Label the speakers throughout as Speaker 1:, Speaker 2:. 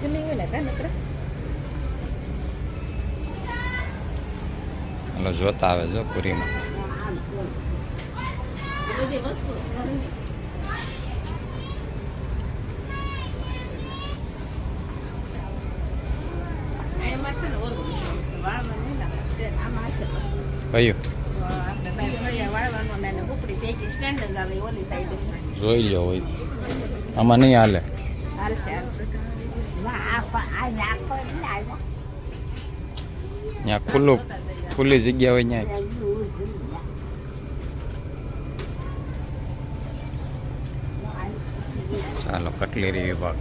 Speaker 1: ગલી હોય ને કાં
Speaker 2: જોતા આવે પૂરીમાં
Speaker 1: છે છે
Speaker 2: જોઈ લ્યો હોય. આમાં નહીં હાલે. ત્યાં ખુલ્લું ખુલ્લી જગ્યા હોય ત્યાં ચાલો કટલેરી વિભાગ.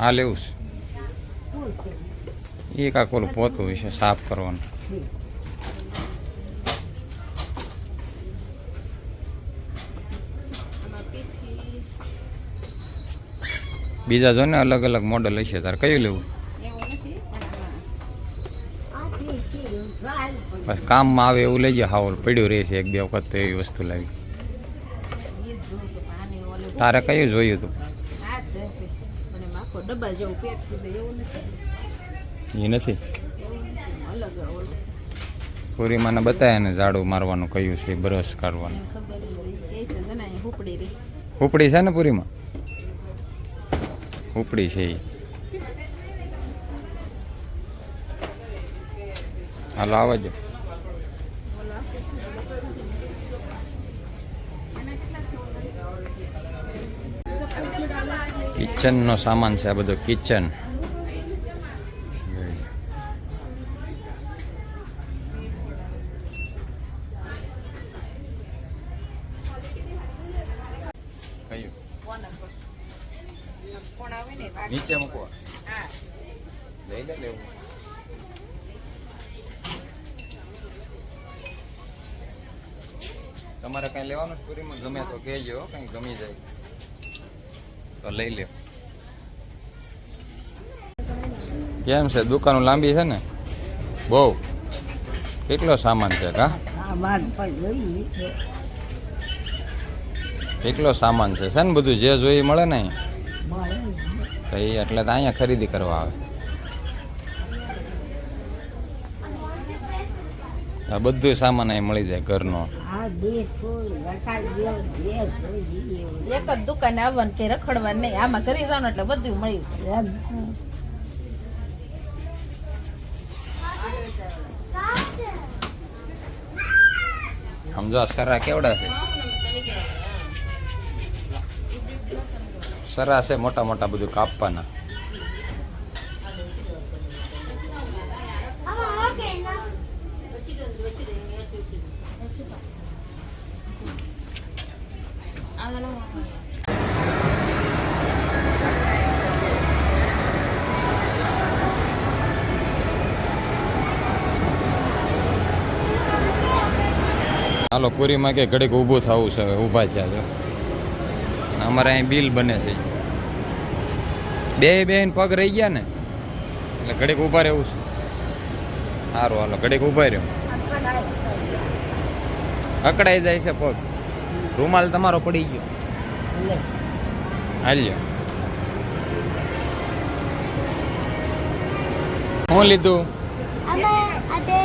Speaker 2: હા, લેવું છે. એ કાંક ઓલું પોતું વિશે સાફ કરવાનું. બીજા જો ને અલગ અલગ મોડલ હશે, તારે કયું લેવું? બસ કામમાં આવે એવું લઈ જાય હાવલ પડ્યું રહે છે, એક બે વખત તો એવી વસ્તુ લાવી.
Speaker 1: છું
Speaker 2: તારે કયું જોયું હતું
Speaker 1: છે આખો ડબ્બા જેવું પેક થઈ જાય એવું નથી.
Speaker 2: એ નથી?
Speaker 1: અલગ ઓલું છે.
Speaker 2: બતાવ્યા ને ઝાડુ મારવાનું કયું છે બ્રશ કાઢવાનું ઉપડી છે ને પૂરીમાં? ઉપડી છે એ હાલો આવજો. કિચનનો સામાન છે આ બધો કિચન નીચે મૂકવા. લઈ લે, લેવું. તમારે કઈ લેવાનું પૂરીમાં? ગમે તો કહેજો કઈ ગમી જાય. તો લઈ લ્યો. કેમ છે? દુકાનો લાંબી છે ને? બહુ. કેટલો સામાન છે કા? કેટલો સામાન છે? છે ને બધું? જે જોઈએ મળે ને એ એટલે તો અહીંયા ખરીદી કરવા આવે. આ બધું સામાન અહીં મળી જાય ઘરનો.
Speaker 1: એક જ દુકાને આવવાનું કે રખડવાનું નહીં. આમાં કરી જવાનું એટલે બધું મળી જાય.
Speaker 2: સમજો સરા કેવડા છે? સરા છે મોટા મોટા બધું કાપવાના. હાલો, પૂરીમાં કે ઘડીક ઊભું થવું છે, હવે ઊભા થયા છે. અમારે અહીં બિલ બને છે. બે બેન પગ રહી ગયા ને, એટલે ઘડીક ઊભા રહેવું છે. સારું હાલો, ઘડીક ઊભા રહ્યો. અકડાઈ જાય છે પગ. રૂમાલ તમારો પડી ગયો. હાલ્યો. શું લીધું?
Speaker 3: આમાં બે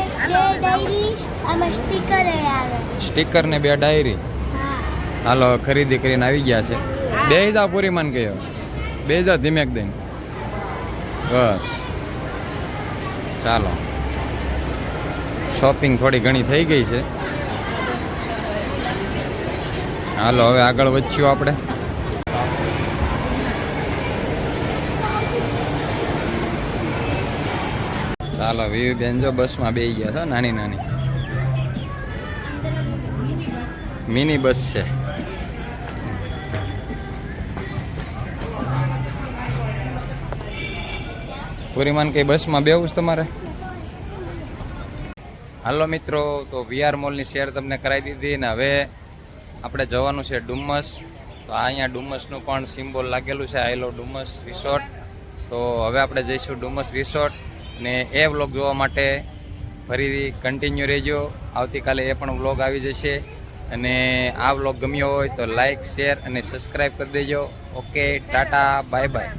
Speaker 3: ડાયરી આમાં સ્ટીકર આવે.
Speaker 2: સ્ટીકર ને બે ડાયરી? હાલો ખરીદી કરીને આવી ગયા છે. બે જાવ પૂરી મન ગયો બે જાવ ધીમેક દઈને. બસ. ચાલો. શોપિંગ થોડી ઘણી થઈ ગઈ છે. હાલો હવે આગળ વધ્યું આપણે. ચાલો વીવી બેન જો બસમાં બે ગયા છો, નાની નાની. મિની બસ છે. પૂરીમાન કઈ બસમાં બેવું છે તમારે? હાલો મિત્રો, તો વીઆર મોલની શેર તમને કરાવી દીધી ને હવે આપણે જવાનું છે ડુમ્મસ. તો અહીંયા ડુમસનું પણ સિમ્બોલ લાગેલું છે, આઈ લવ ડુમસ રિસોર્ટ. તો હવે આપણે જઈશું ડુમસ રિસોર્ટ. ને એ વ્લોગ જોવા માટે ફરીથી કન્ટિન્યુ રહેજો. આવતીકાલે એ પણ વ્લોગ આવી જશે. અને આ વ્લોગ ગમ્યો હોય તો લાઇક શેર અને સબસ્ક્રાઈબ કરી દેજો. Okay tata bye bye